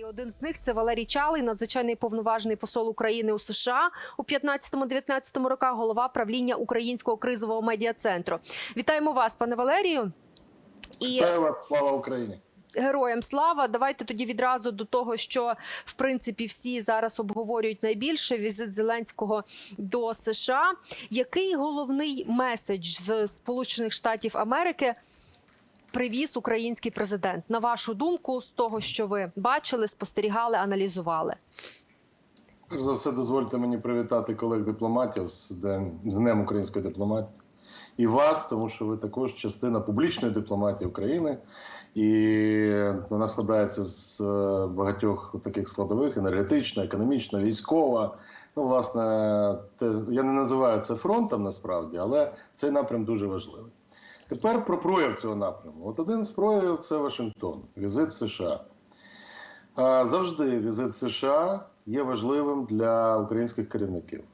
І один з них це Валерій Чалий, надзвичайний повноважений посол України у США у 15-19 роках, голова правління Українського кризового медіа-центру. Вітаємо вас, пане Валерію. І Вітаю вас, слава Україні! героям слава. Давайте тоді відразу до того, що в принципі всі зараз обговорюють найбільше візит Зеленського до США. Який головний меседж з Сполучених Штатів Америки привіз український президент? На вашу думку, з того, що ви бачили, спостерігали, аналізували? Перш за все, дозвольте мені привітати колег дипломатів з Днем, української дипломатії і вас, тому що ви також частина публічної дипломатії України, і вона складається з е, багатьох таких складових: енергетична, економічна, військова. Ну, власне, те, я не називаю це фронтом насправді, але цей напрям дуже важливий. Тепер про прояв цього напряму. От один з проявів це Вашингтон, візит США. Завжди візит США є важливим для українських керівників,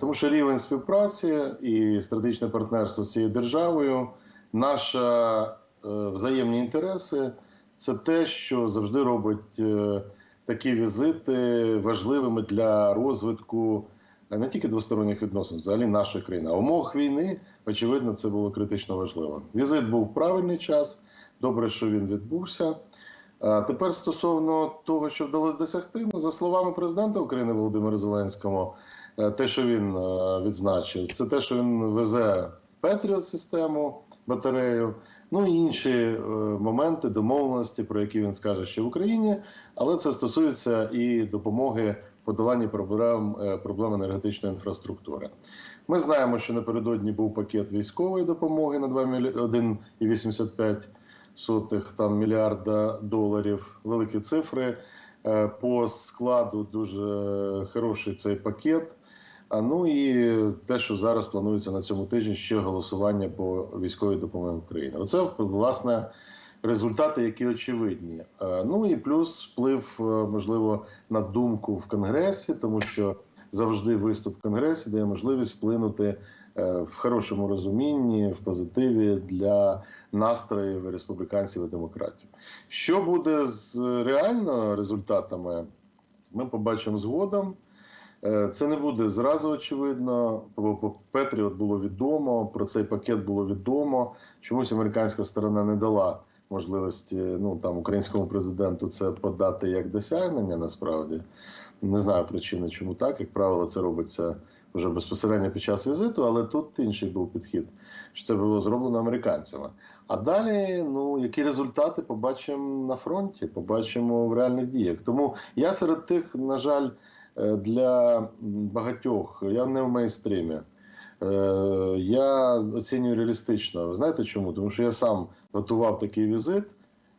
тому що рівень співпраці і стратегічне партнерство з цією державою, наша е, взаємні інтереси це те, що завжди робить е, такі візити важливими для розвитку не тільки двосторонніх відносин, взагалі нашої країни. А умовах війни, очевидно, це було критично важливо. Візит був в правильний час. Добре, що він відбувся. А тепер стосовно того, що вдалося досягти, ну, за словами президента України Володимира Зеленського, е, те, що він е, відзначив, це те, що він везе Петріот систему, батарею, ну і інші е, моменти домовленості, про які він скаже ще в Україні, але це стосується і допомоги подоланні проблем, е, проблем енергетичної інфраструктури. Ми знаємо, що напередодні був пакет військової допомоги на 2 мілі- 1,85 сотих там мільярда доларів. Великі цифри. Е, По складу дуже хороший цей пакет. А ну і те, що зараз планується на цьому тижні, ще голосування по військовій допомогі Україні. Оце власне результати, які очевидні. Е, Ну і плюс вплив, е, можливо, на думку в Конгресі, тому що завжди виступ в Конгресі дає можливість вплинути е, в хорошому розумінні, в позитиві для настроїв республіканців і демократів. Що буде з реально результатами, ми побачимо згодом. Це не буде зразу очевидно. Про Петріот було відомо, про цей пакет було відомо. Чомусь американська сторона не дала можливості ну там українському президенту це подати як досягнення. Насправді не знаю причини, чому так. Як правило, це робиться вже безпосередньо під час візиту, але тут інший був підхід, що це було зроблено американцями. А далі, ну які результати побачимо на фронті, побачимо в реальних діях. Тому я серед тих, на жаль, е, для багатьох я не в мейнстрімі. Е, Я оцінюю реалістично. Ви знаєте чому? Тому що я сам готував такий візит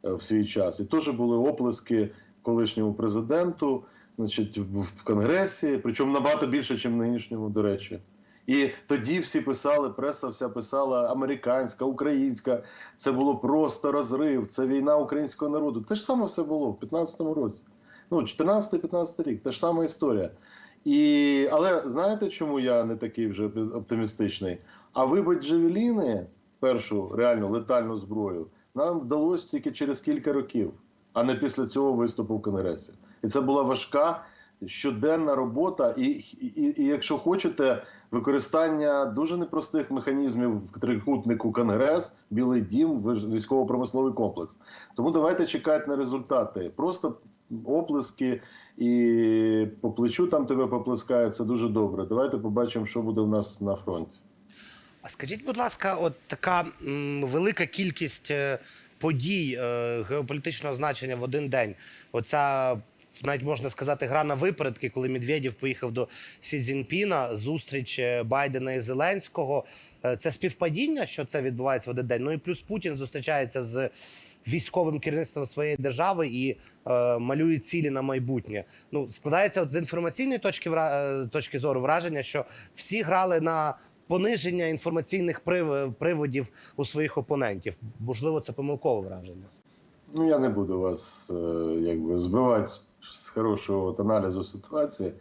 е, в свій час, і теж були оплески колишньому президенту, значить, в Конгресі, причому набагато більше, ніж нинішньому, до речі. І тоді всі писали, преса вся писала американська, українська. Це було просто розрив, це війна українського народу. Те ж саме все було в 15-му році. Ну, 14-15 рік, та ж сама історія. І, але знаєте, чому я не такий вже оптимістичний? А вибить Джевеліни, першу реальну летальну зброю, нам вдалося тільки через кілька років, а не після цього виступу в Конгресі. І це була важка щоденна робота, і, і, і якщо хочете, використання дуже непростих механізмів в трикутнику Конгрес, Білий Дім, військово-промисловий комплекс. Тому давайте чекати на результати. Просто оплески і по плечу там тебе поплескають, це дуже добре. Давайте побачимо, що буде в нас на фронті. А скажіть, будь ласка, от така м, велика кількість е, подій е, геополітичного значення в один день. Оця навіть можна сказати гра на випередки, коли Медведєв поїхав до Сі Цзіньпіна, зустріч е, Байдена і Зеленського. Е, Це співпадіння, що це відбувається в один день. Ну і плюс Путін зустрічається з військовим керівництвом своєї держави і е, малює цілі на майбутнє. Ну складається от з інформаційної точки вра- е, точки зору враження, що всі грали на пониження інформаційних прив- приводів у своїх опонентів. Можливо, це помилкове враження. Ну я не буду вас е, якби збивати з хорошого от аналізу ситуації.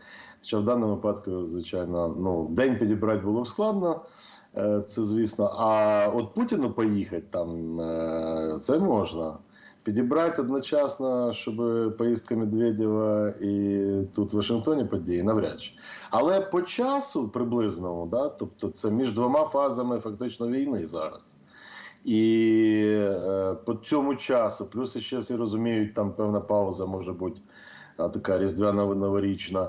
Що в даному випадку, звичайно, ну день підібрати було складно. Е, Це звісно. А от Путіну поїхати там е, це можна. Підібрати одночасно, щоб поїздка Медведєва і тут в Вашингтоні події, навряд чи. Але по часу приблизному, да, тобто це між двома фазами фактично війни зараз. І е, по цьому часу, плюс ще всі розуміють, там певна пауза може бути така різдвяна новорічна.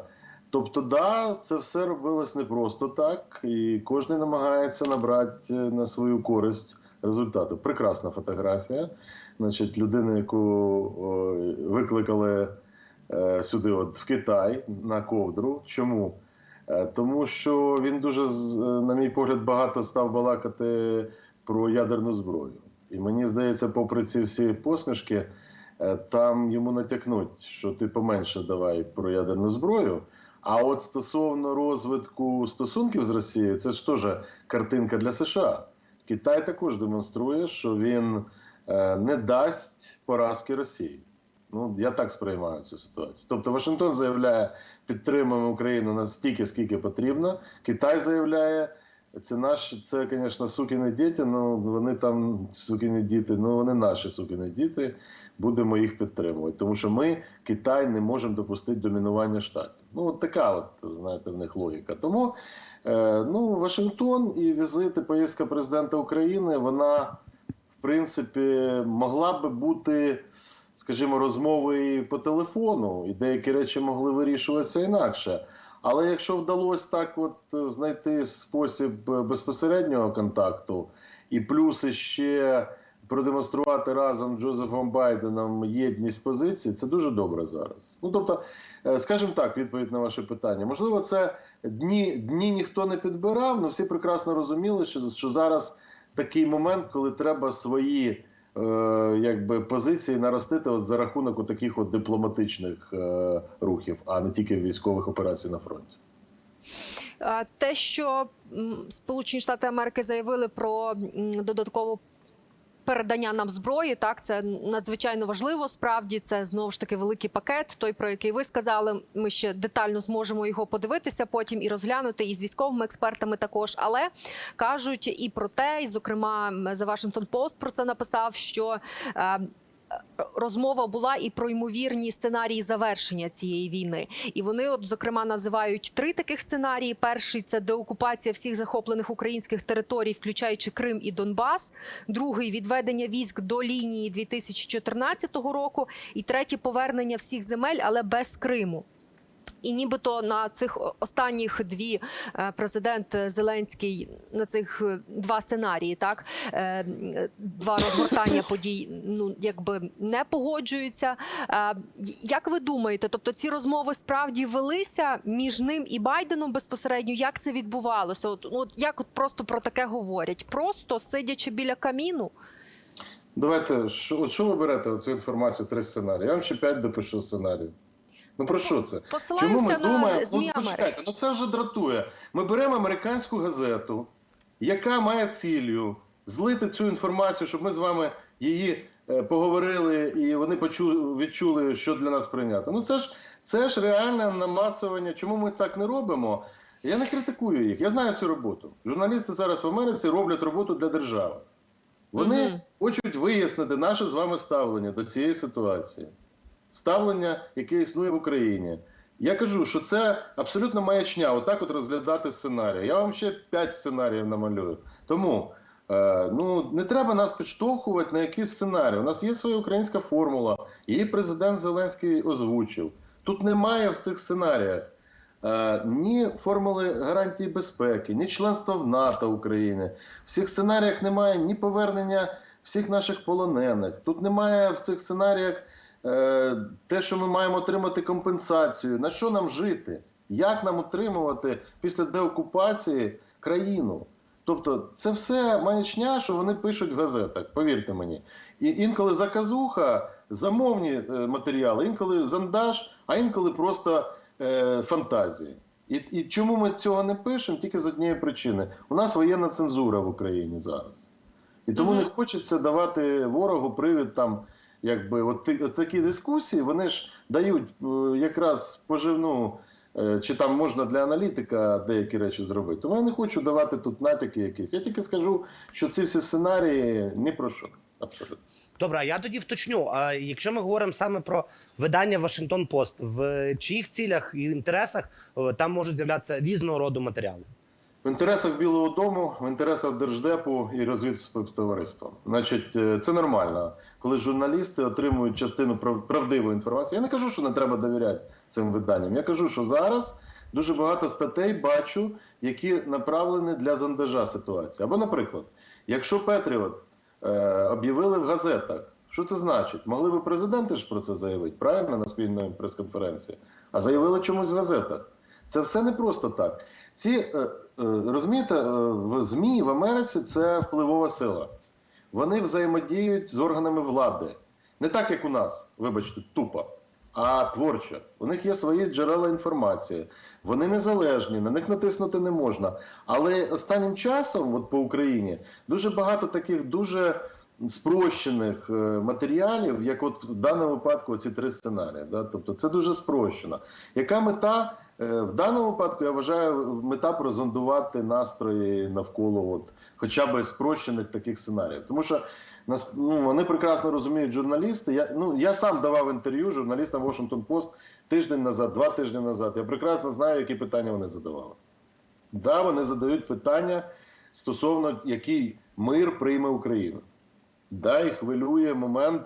Тобто, да, це все робилось не просто так, і кожен намагається набрати е, на свою користь результату. Прекрасна фотографія. Значить, людину, яку викликали е, сюди, от в Китай, на ковдру. Чому? Е, тому що він дуже, на мій погляд, багато став балакати про ядерну зброю. І мені здається, попри ці всі посмішки, там йому натякнуть, що ти поменше давай про ядерну зброю. А от стосовно розвитку стосунків з Росією, це ж теж картинка для США. Китай також демонструє, що він е, не дасть поразки Росії. Ну, я так сприймаю цю ситуацію. Тобто Вашингтон заявляє, підтримуємо Україну настільки, скільки потрібно. Китай заявляє, це наші, це, звісно, сукіні діти, ну вони там сукіні діти, ну вони наші сукіні діти. Будемо їх підтримувати. Тому що ми, Китай, не можемо допустити домінування штатів. Ну, от така, от, знаєте, в них логіка. Тому е, ну, Вашингтон і візит, і поїздка президента України, вона, в принципі, могла би бути, скажімо, розмовою по телефону, і деякі речі могли вирішуватися інакше. Але якщо вдалося так от е, знайти спосіб е, безпосереднього контакту, і плюс ще продемонструвати разом з Джозефом Байденом єдність позицій, це дуже добре зараз. Ну тобто, е, скажімо так, відповідь на ваше питання. Можливо, це дні, дні ніхто не підбирав, але всі прекрасно розуміли, що, що зараз такий момент, коли треба свої. е, Якби позиції наростити от за рахунок от таких от дипломатичних е, рухів, а не тільки військових операцій на фронті. Те, що Сполучені Штати Америки заявили про додаткову. Передання нам зброї, так це надзвичайно важливо. Справді це знову ж таки великий пакет. Той про який ви сказали. Ми ще детально зможемо його подивитися потім і розглянути і з військовими експертами також. Але кажуть і про те, і зокрема за Washington Post про це написав, що е, розмова була і про ймовірні сценарії завершення цієї війни. І вони, от зокрема, називають три таких сценарії: перший це деокупація всіх захоплених українських територій, включаючи Крим і Донбас. Другий відведення військ до лінії 2014 року. І третє повернення всіх земель, але без Криму. І нібито на цих останніх дві е, президент Зеленський на цих е, два сценарії, так е, два розгортання подій, ну якби не погоджуються. Як ви думаєте, тобто ці розмови справді велися між ним і Байденом безпосередньо? Як це відбувалося? От, от як от просто про таке говорять? Просто сидячи біля каміну? Давайте, що, от що ви берете цю інформацію, три сценарії? Я вам ще п'ять допишу сценаріїв. Ну про що це? Чому ми думаємо? ЗМІ Ну, почекайте, ну це вже дратує. Ми беремо американську газету, яка має ціллю злити цю інформацію, щоб ми з вами її е, поговорили і вони почули, відчули, що для нас прийнято. Ну це ж це ж реальне намацування. Чому ми так не робимо? Я не критикую їх. Я знаю цю роботу. Журналісти зараз в Америці роблять роботу для держави. Вони Мгм. хочуть вияснити наше з вами ставлення до цієї ситуації, ставлення, яке існує в Україні. Я кажу, що це абсолютно маячня, отак от розглядати сценарії. Я вам ще п'ять сценаріїв намалюю. Тому е, ну, не треба нас підштовхувати на якісь сценарії. У нас є своя українська формула, її президент Зеленський озвучив. Тут немає в цих сценаріях е, ні формули гарантії безпеки, ні членства в НАТО України. В цих сценаріях немає ні повернення всіх наших полонених. Тут немає в цих сценаріях те, що ми маємо отримати компенсацію. На що нам жити? Як нам отримувати після деокупації країну? Тобто, це все маячня, що вони пишуть в газетах, повірте мені. І інколи заказуха, замовні е, матеріали, інколи зандаж, а інколи просто е, фантазії. І, і чому ми цього не пишемо? Тільки з однієї причини: у нас воєнна цензура в Україні зараз. І тому Мгм. не хочеться давати ворогу привід там, якби от, от такі дискусії, вони ж дають е, якраз поживну, е, чи там можна для аналітика деякі речі зробити. Тому я не хочу давати тут натяки якісь. Я тільки скажу, що ці всі сценарії ні про що. Абсолютно. Добре, я тоді вточню. А якщо ми говоримо саме про видання Вашингтон Пост, в чиїх цілях і інтересах е, там можуть з'являтися різного роду матеріали? В інтересах Білого Дому, в інтересах Держдепу і розвідспівтовариства. Значить, е, це нормально, коли журналісти отримують частину правдивої інформації. Я не кажу, що не треба довіряти цим виданням. Я кажу, що зараз дуже багато статей бачу, які направлені для зондажа ситуації. Або, наприклад, якщо Петріот е, об'явили в газетах, що це значить? Могли би президенти ж про це заявити, правильно, на спільної прес-конференції, а заявили чомусь в газетах. Це все не просто так. Ці е, е, розумієте, е, в ЗМІ в Америці це впливова сила. Вони взаємодіють з органами влади. Не так, як у нас, вибачте, тупо, а творчо. У них є свої джерела інформації. Вони незалежні, на них натиснути не можна. Але останнім часом, от по Україні, дуже багато таких дуже спрощених е, матеріалів, як от в даному випадку ці три сценарії. Да? Тобто це дуже спрощено. Яка мета? Е, В даному випадку я вважаю мета прозондувати настрої навколо от, хоча б спрощених таких сценаріїв. Тому що ну, вони прекрасно розуміють журналісти. Я, ну, я сам давав інтерв'ю журналістам Washington Post тиждень назад, два тижні назад. Я прекрасно знаю, які питання вони задавали. Да, вони задають питання стосовно який мир прийме Україна. Да, і хвилює момент,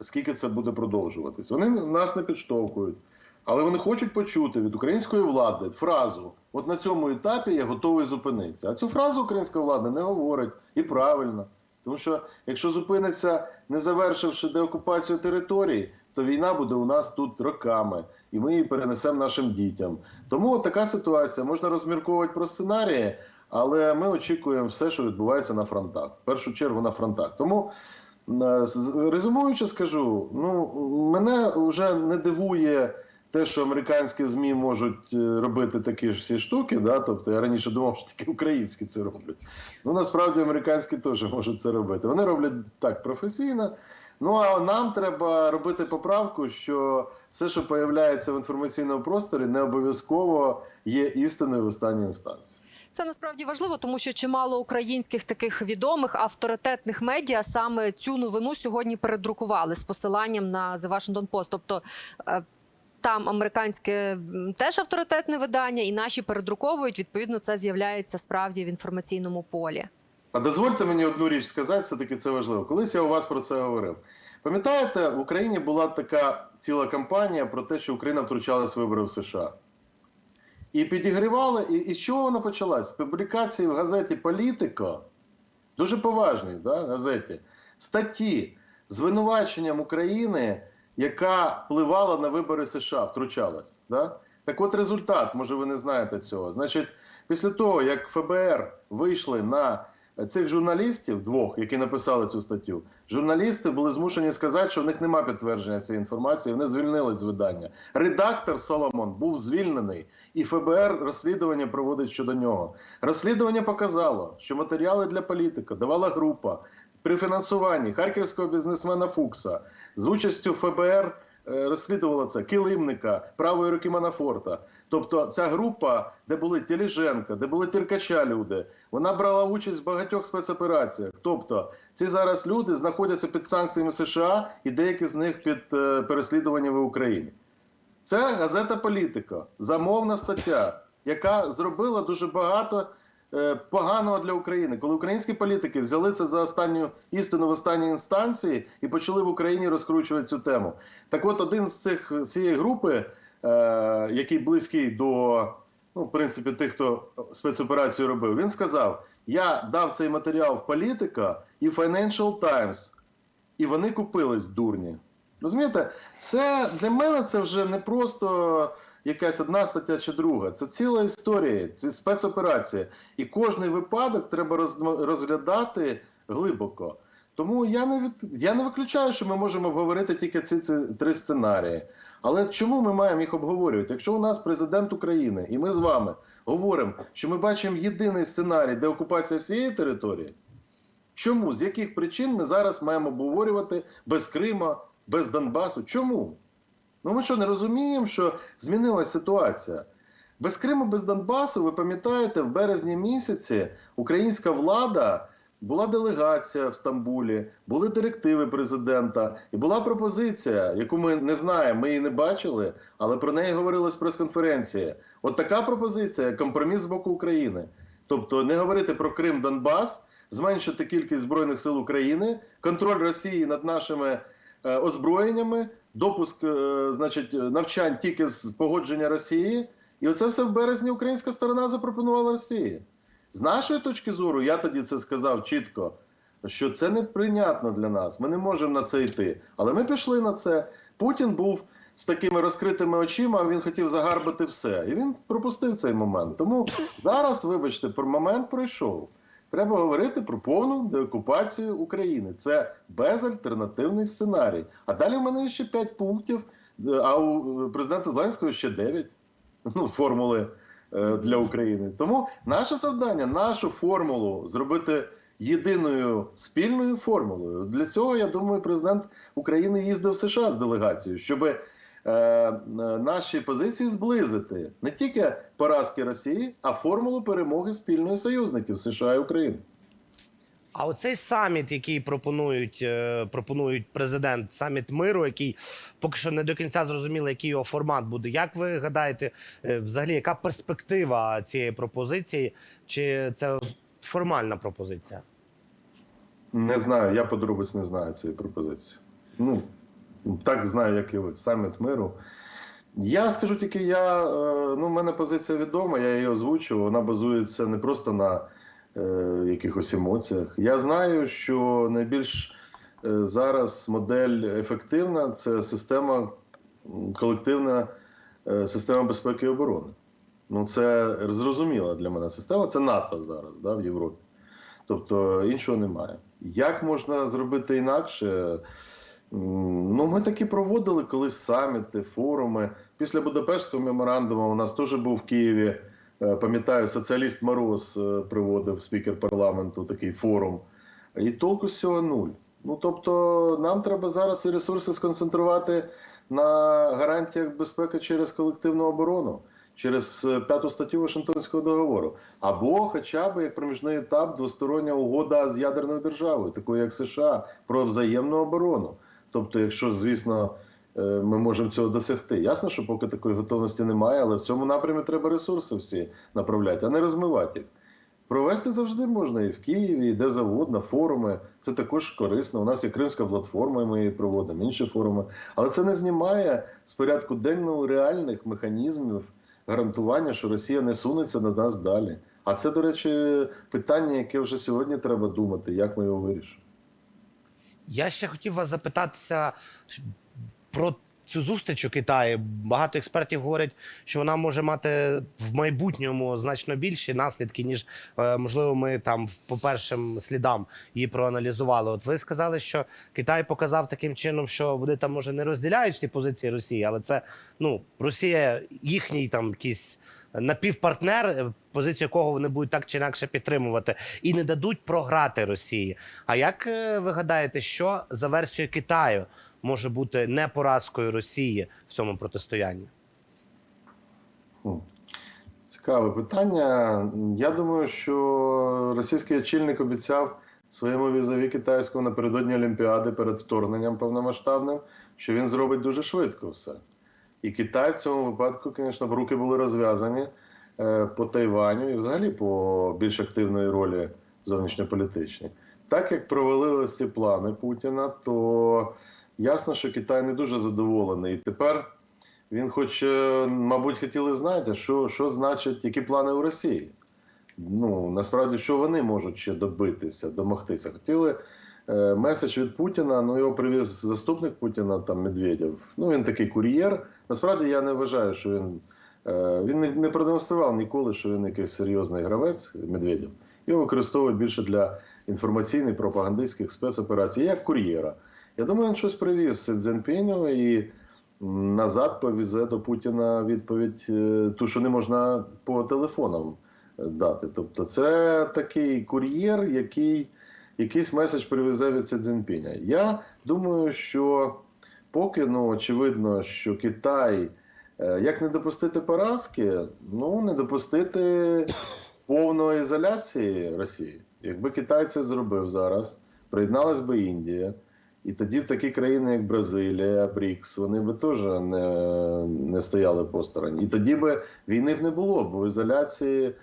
скільки це буде продовжуватись. Вони нас не підштовхують. Але вони хочуть почути від української влади фразу: от на цьому етапі я готовий зупинитися. А цю фразу українська влада не говорить і правильно. Тому що якщо зупиниться, не завершивши деокупацію території, то війна буде у нас тут роками, і ми її перенесемо нашим дітям. Тому така ситуація. Можна розмірковувати про сценарії, але ми очікуємо все, що відбувається на фронтах. В першу чергу на фронтах. Тому е, резюмуючи, скажу: ну мене вже не дивує те, що американські змі можуть е, робити такі ж всі штуки. Да? Тобто я раніше думав, що тільки українські це роблять. Ну насправді американські теж можуть це робити. Вони роблять так професійно. Ну а нам треба робити поправку, що все, що появляється в інформаційному просторі, не обов'язково є істиною в останній інстанції. Це насправді важливо, тому що чимало українських таких відомих авторитетних медіа саме цю новину сьогодні передрукували з посиланням на The Washington Post. Тобто е, там американське теж авторитетне видання, і наші передруковують. Відповідно, це з'являється справді в інформаційному полі. А дозвольте мені одну річ сказати, все-таки це важливо. Колись я у вас про це говорив. Пам'ятаєте, в Україні була така ціла кампанія про те, що Україна втручалась в вибори в США. І підігрівали, і, і з чого вона почалась? З публікації в газеті Політико, дуже поважній да, газеті, статті з звинуваченням України, яка впливала на вибори США, втручалась. Да? Так от результат, може ви не знаєте цього. Значить, після того, як ФБР вийшли на цих журналістів, двох, які написали цю статтю, журналісти були змушені сказати, що в них немає підтвердження цієї інформації, вони звільнились з видання. Редактор Соломон був звільнений, і ФБР розслідування проводить щодо нього. Розслідування показало, що матеріали для політика давала група при фінансуванні харківського бізнесмена Фукса з участю ФБР. Е, Розслідувала це Килимника, правої руки Манафорта. Тобто ця група, де були Тіліженка, де були Тіркача люди, вона брала участь в багатьох спецопераціях. Тобто ці зараз люди знаходяться під санкціями США і деякі з них під е, переслідуваннями в Україні. Це газета Політика, замовна стаття, яка зробила дуже багато поганого для України. Коли українські політики взяли це за останню істину в останній інстанції і почали в Україні розкручувати цю тему. Так от один з цих цієї групи, е, який близький до ну, в принципі, тих, хто спецоперацію робив, він сказав: Я дав цей матеріал в політика і Financial Times, і вони купились дурні. Розумієте, це для мене це вже не просто якась одна стаття чи друга. Це ціла історія, це спецоперація. І кожний випадок треба розглядати глибоко. Тому я не від я не виключаю, що ми можемо обговорити тільки ці, ці три сценарії. Але чому ми маємо їх обговорювати? Якщо у нас президент України, і ми з вами говоримо, що ми бачимо єдиний сценарій, де окупація всієї території, чому з яких причин ми зараз маємо обговорювати без Крима, без Донбасу? Чому? Ну ми що не розуміємо, що змінилася ситуація? Без Криму, без Донбасу, ви пам'ятаєте, в березні місяці українська влада була делегація в Стамбулі, були директиви президента, і була пропозиція, яку ми не знаємо, ми її не бачили, але про неї говорилось прес-конференції. От така пропозиція компроміс з боку України. Тобто не говорити про Крим, Донбас, зменшити кількість збройних сил України, контроль Росії над нашими е, озброєннями, допуск, е, значить, навчань тільки з погодження Росії. І оце все в березні українська сторона запропонувала Росії. З нашої точки зору, я тоді це сказав чітко, що це неприйнятно для нас. Ми не можемо на це йти. Але ми пішли на це. Путін був з такими розкритими очима, він хотів загарбати все. І він пропустив цей момент. Тому зараз, вибачте, момент пройшов. Треба говорити про повну деокупацію України. Це безальтернативний сценарій. А далі в мене ще 5 пунктів, е, а у президента Зеленського ще 9 ну, формули е, для України. Тому наше завдання, нашу формулу зробити єдиною спільною формулою. Для цього я думаю, президент України їздив в США з делегацією, щоб е, е, наші позиції зблизити не тільки поразки Росії, а формулу перемоги спільної союзників США і України. А оцей саміт, який пропонують, е, пропонують президент, саміт миру, який поки що не до кінця зрозуміло, який його формат буде. Як ви гадаєте, взагалі, яка перспектива цієї пропозиції? Чи це формальна пропозиція? Не знаю, я подробиць не знаю цієї пропозиції. Ну, так знаю, як і ви. Саміт миру. Я скажу тільки, я, е, ну, в мене позиція відома, я її озвучував. Вона базується не просто на е, якихось емоціях. Я знаю, що найбільш е, зараз модель ефективна це система колективна е, система безпеки і оборони. Ну, це зрозуміла для мене система. Це НАТО зараз да, в Європі. Тобто іншого немає. Як можна зробити інакше? Ну, ми таки проводили колись саміти, форуми. Після Будапештського меморандуму у нас теж був в Києві. е, Пам'ятаю, соціаліст Мороз е, приводив спікер парламенту такий форум. І толку з нуль. Ну тобто, нам треба зараз і ресурси сконцентрувати на гарантіях безпеки через колективну оборону, через е, п'яту статтю Вашингтонського договору. Або хоча б як проміжний етап двостороння угода з ядерною державою, такою як США, про взаємну оборону. Тобто, якщо, звісно, е, ми можемо цього досягти. Ясно, що поки такої готовності немає, але в цьому напрямі треба ресурси всі направляти, а не розмивати їх. Провести завжди можна і в Києві, і де завгодно, форуми. Це також корисно. У нас є Кримська платформа, і ми її проводимо, інші форуми. Але це не знімає з порядку денного реальних механізмів гарантування, що Росія не сунеться на нас далі. А це, до речі, питання, яке вже сьогодні треба думати, як ми його вирішимо. Я ще хотів вас запитатися про цю зустріч у Китаї. Багато експертів говорять, що вона може мати в майбутньому значно більші наслідки, ніж е, можливо ми там по першим слідам її проаналізували. От ви сказали, що Китай показав таким чином, що вони там може не розділяють всі позиції Росії, але це ну Росія їхній там якийсь напівпартнер, е, позицію якого вони будуть так чи інакше підтримувати, і не дадуть програти Росії. А як е, ви гадаєте, що за версією Китаю може бути не поразкою Росії в цьому протистоянні? Цікаве питання. Я думаю, що російський очільник обіцяв своєму візаві китайському напередодні Олімпіади перед вторгненням повномасштабним, що він зробить дуже швидко все. І Китай в цьому випадку, звісно, руки були розв'язані е, по Тайваню і взагалі по більш активної ролі зовнішньополітичній. Так як провалились ці плани Путіна, то ясно, що Китай не дуже задоволений. І тепер він хоче, мабуть, хотіли знати, що, що значить, які плани у Росії. Ну, насправді, що вони можуть ще добитися, домогтися. Хотіли е, меседж від Путіна, ну його привіз заступник Путіна, там Медведєв. Ну, він такий кур'єр. Насправді я не вважаю, що він. Е, він не, продемонстрував ніколи, що він якийсь серйозний гравець Медведєв. Його використовують більше для інформаційних пропагандистських спецоперацій, як кур'єра. Я думаю, він щось привіз Цзіньпіню і назад повезе до Путіна відповідь, е, ту, що не можна по телефонам е, дати. Тобто, це такий кур'єр, який якийсь меседж привезе від Си Цзіньпіня. Я думаю, що поки ну, очевидно, що Китай. Е, Як не допустити поразки? Ну, не допустити повної ізоляції Росії. Якби Китай це зробив зараз, приєдналась би Індія, і тоді такі країни, як Бразилія, Брікс, вони би теж не, не стояли посторонь. І тоді би війни б не було, бо в ізоляції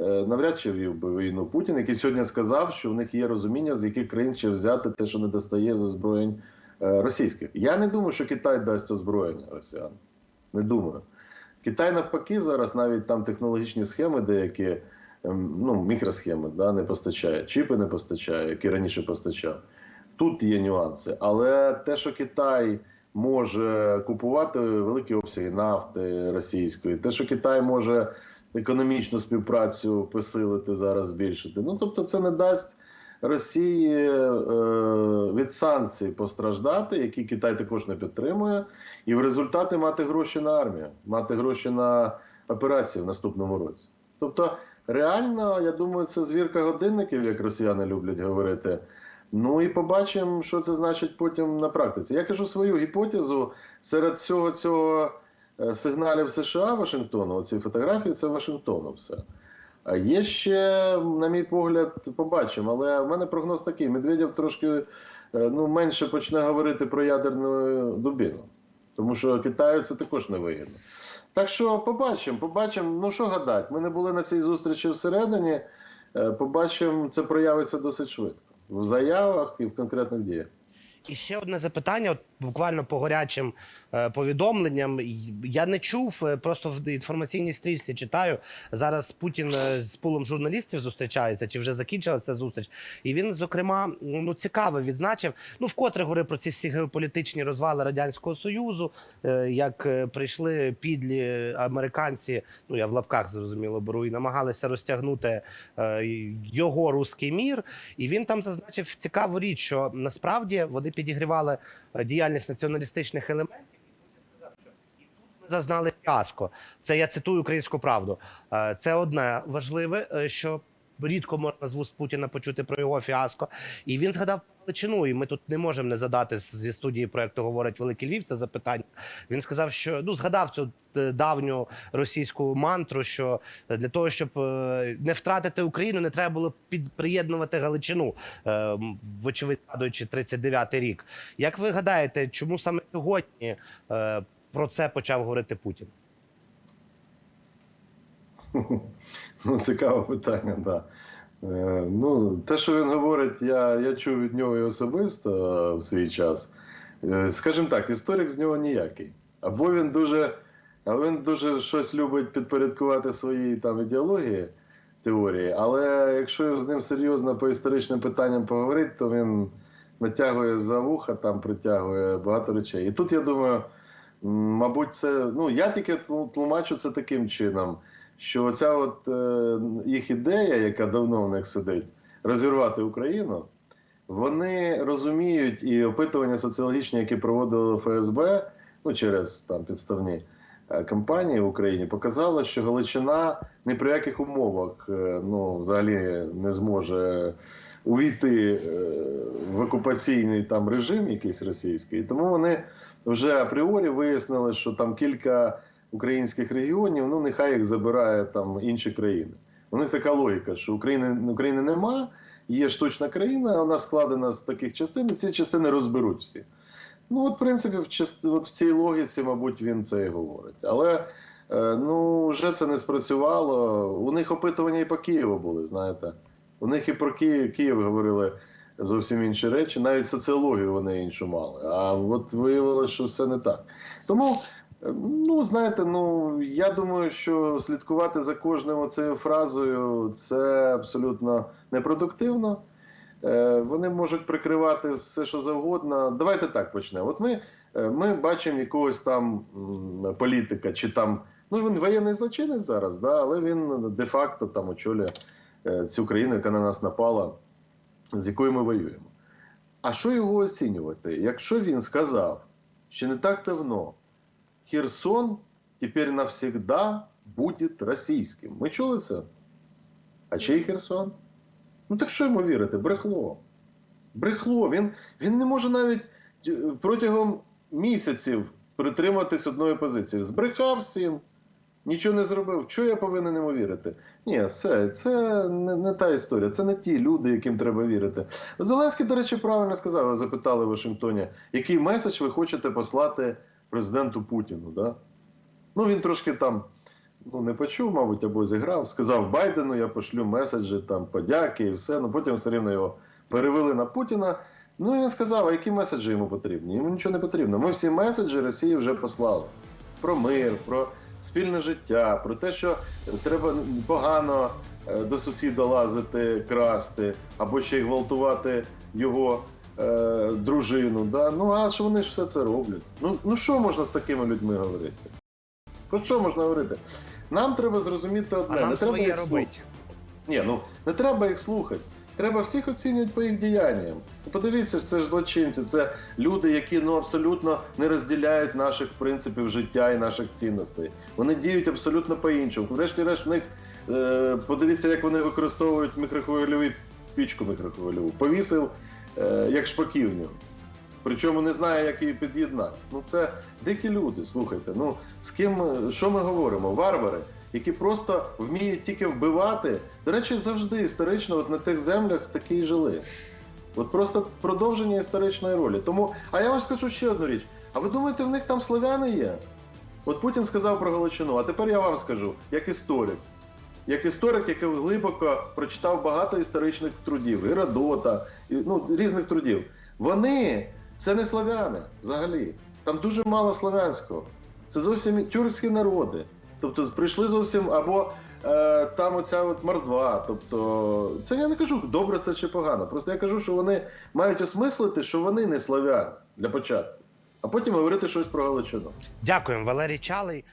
навряд чи вів би війну Путін, який сьогодні сказав, що в них є розуміння, з яких країн ще взяти те, що не достає з озброєнь е, російських. Я не думаю, що Китай дасть озброєння росіянам. Не думаю. Китай навпаки зараз навіть там технологічні схеми деякі, ем, ну, мікросхеми, да, не постачає, чіпи не постачає, які раніше постачав. Тут є нюанси. Але те, що Китай може купувати великі обсяги нафти російської, те, що Китай може економічну співпрацю посилити зараз, збільшити. Ну тобто, це не дасть Росії е, від санкцій постраждати, які Китай також не підтримує, і в результаті мати гроші на армію, мати гроші на операції в наступному році. Тобто, реально, я думаю, це звірка годинників, як росіяни люблять говорити. Ну і побачимо, що це значить потім на практиці. Я кажу свою гіпотезу серед всього цього сигналів США Вашингтону, ці фотографії це Вашингтону все. А є ще, на мій погляд, побачимо. Але в мене прогноз такий: Медведєв трошки е, ну, менше почне говорити про ядерну дубіну, тому що Китаю це також не вигідно. Так що побачимо, побачимо. Ну що гадати, ми не були на цій зустрічі всередині. Е, Побачимо, це проявиться досить швидко в заявах і в конкретних діях. І ще одне запитання, буквально по гарячим е, повідомленням. Я не чув, е, просто в інформаційній стрічці читаю. Зараз Путін е, з пулом журналістів зустрічається, чи вже закінчилася зустріч. І він, зокрема, ну цікаво відзначив. Ну, вкотре говорив про ці всі геополітичні розвали радянського союзу, як прийшли підлі американці. Ну я в лапках зрозуміло беру, і намагалися розтягнути його руський мір. І він там зазначив цікаву річ, що насправді вони підігрівали е, діяльність націоналістичних елементів. Ми зазнали фіаско. Це я цитую українську правду. Е, Це одне важливе, е, що рідко можна з вуст Путіна почути про його фіаско. І він згадав величину, і ми тут не можемо не задати зі студії проекту говорить Великий Львів. Це запитання. Він сказав, що ну згадав цю е, давню російську мантру, що для того, щоб е, не втратити Україну, не треба було під приєднувати Галичину, е, вочевидь, згадуючи 39-й рік. Як ви гадаєте, чому саме сьогодні е, про це почав говорити Путін? Ну, цікаве питання, так. Да. Е, ну, те, що він говорить, я, я чув від нього і особисто в свій час. Е, скажімо так, історик з нього ніякий. Або він дуже, або він дуже щось любить підпорядкувати своїй там ідеології, теорії, але якщо з ним серйозно по історичним питанням поговорити, то він натягує за вуха, там притягує багато речей. І тут я думаю, мабуть, це. Ну, я тільки тлумачу це таким чином що ця от е, їх ідея, яка давно в них сидить, розірвати Україну, вони розуміють і опитування соціологічні, які проводили ФСБ, ну через там підставні е, кампанії в Україні, показало, що Галичина ні при яких умовах е, ну, взагалі не зможе увійти е, в окупаційний там режим якийсь російський. Тому вони вже апріорі вияснили, що там кілька українських регіонів, ну нехай їх забирає там інші країни. У них така логіка, що України, України нема, є штучна країна, вона складена з таких частин, і ці частини розберуть всі. Ну, от, в принципі, в, част... от в цій логіці, мабуть, він це і говорить. Але е, ну, вже це не спрацювало. У них опитування і по Києву були, знаєте. У них і про Київ, Київ говорили зовсім інші речі, навіть соціологію вони іншу мали. А от виявилося, що все не так. Тому Ну, знаєте, ну я думаю, що слідкувати за кожним оцею фразою це абсолютно непродуктивно. Е, Вони можуть прикривати все, що завгодно. Давайте так почнемо. От ми, е, ми бачимо якогось там політика, чи там ну він воєнний злочинець зараз, да, але він де-факто там очолює е, цю країну, яка на нас напала, з якою ми воюємо. А що його оцінювати? Якщо він сказав, що не так давно. Херсон тепер навсегда буде російським. Ми чули це? А чий Херсон? Ну так що йому вірити? Брехло. Брехло. Він, він не може навіть е, протягом місяців притриматись одної позиції. Збрехав всім. нічого не зробив. Чого я повинен йому вірити? Ні, все, це не, не та історія. Це не ті люди, яким треба вірити. Зеленський, до речі, правильно сказав. Запитали в Вашингтоні, який меседж ви хочете послати президенту Путіну. Да? Ну він трошки там ну, не почув, мабуть, або зіграв. Сказав Байдену, я пошлю меседжі, там, подяки і все. Ну потім все рівно його перевели на Путіна. Ну і він сказав, а які меседжі йому потрібні? Йому нічого не потрібно. Ми всі меседжі Росії вже послали. Про мир, про спільне життя, про те, що треба погано е, до сусіда лазити, красти, або ще й гвалтувати його е, дружину. Да? Ну а що вони ж все це роблять? Ну, ну що можна з такими людьми говорити? Про що можна говорити? Нам треба зрозуміти А нам не треба своє їх робити. ні, ну не треба їх слухати. Треба всіх оцінювати по їх діянням. Ну, Подивіться, це ж злочинці, це люди, які ну абсолютно не розділяють наших принципів життя і наших цінностей. Вони діють абсолютно по-іншому. Врешті-решт, в них е, подивіться, як вони використовують мікрохвильові пічку мікрохвильову. Повісив е, як шпаківню. Причому не знає, як її під'єднати. Ну це дикі люди. Слухайте. Ну з ким е, що ми говоримо? Варвари, які просто вміють тільки вбивати. До речі, завжди історично, от на тих землях такі і жили. От просто продовження історичної ролі. Тому, а я вам скажу ще одну річ. А ви думаєте, в них там славяни є? От Путін сказав про Галичину, а тепер я вам скажу, як історик. Як історик, який глибоко прочитав багато історичних трудів, Геродота, і, ну, різних трудів. Вони це не славяни взагалі. Там дуже мало славянського. Це зовсім тюркські народи. Тобто прийшли зовсім або е, там оця от мордва. Тобто, це я не кажу, добре це чи погано. Просто я кажу, що вони мають осмислити, що вони не славяни для початку, а потім говорити щось про Галичину. Дякуємо, Валерій Чалий.